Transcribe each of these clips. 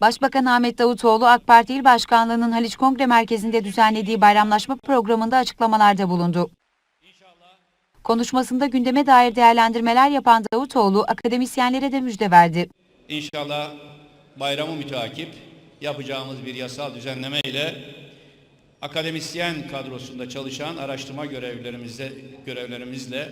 Başbakan Ahmet Davutoğlu AK Parti İl Başkanlığı'nın Haliç Kongre Merkezi'nde düzenlediği bayramlaşma programında açıklamalarda bulundu. Konuşmasında gündeme dair değerlendirmeler yapan Davutoğlu akademisyenlere de müjde verdi. İnşallah bayramı müteakip yapacağımız bir yasal düzenleme ile akademisyen kadrosunda çalışan araştırma görevlerimizle, görevlerimizle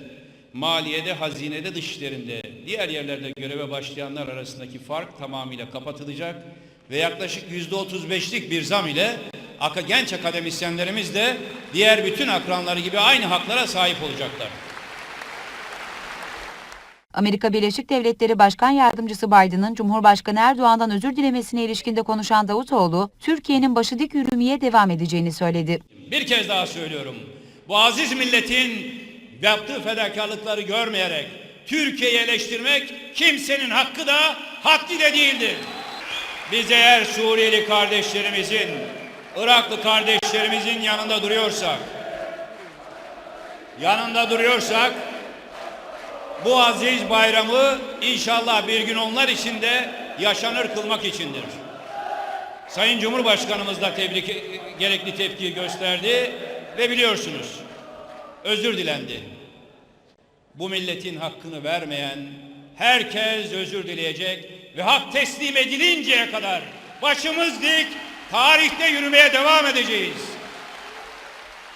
maliyede, hazinede, dışişlerinde, diğer yerlerde göreve başlayanlar arasındaki fark tamamıyla kapatılacak ve yaklaşık yüzde otuz beşlik bir zam ile genç akademisyenlerimiz de diğer bütün akranları gibi aynı haklara sahip olacaklar. Amerika Birleşik Devletleri Başkan Yardımcısı Biden'ın Cumhurbaşkanı Erdoğan'dan özür dilemesine ilişkinde konuşan Davutoğlu, Türkiye'nin başı dik yürümeye devam edeceğini söyledi. Bir kez daha söylüyorum. Bu aziz milletin yaptığı fedakarlıkları görmeyerek Türkiye'yi eleştirmek kimsenin hakkı da haddi de değildir. Biz eğer Suriyeli kardeşlerimizin, Iraklı kardeşlerimizin yanında duruyorsak, yanında duruyorsak bu aziz bayramı inşallah bir gün onlar için de yaşanır kılmak içindir. Sayın Cumhurbaşkanımız da tebrik gerekli tepkiyi gösterdi ve biliyorsunuz özür dilendi. Bu milletin hakkını vermeyen herkes özür dileyecek ve hak teslim edilinceye kadar başımız dik tarihte yürümeye devam edeceğiz.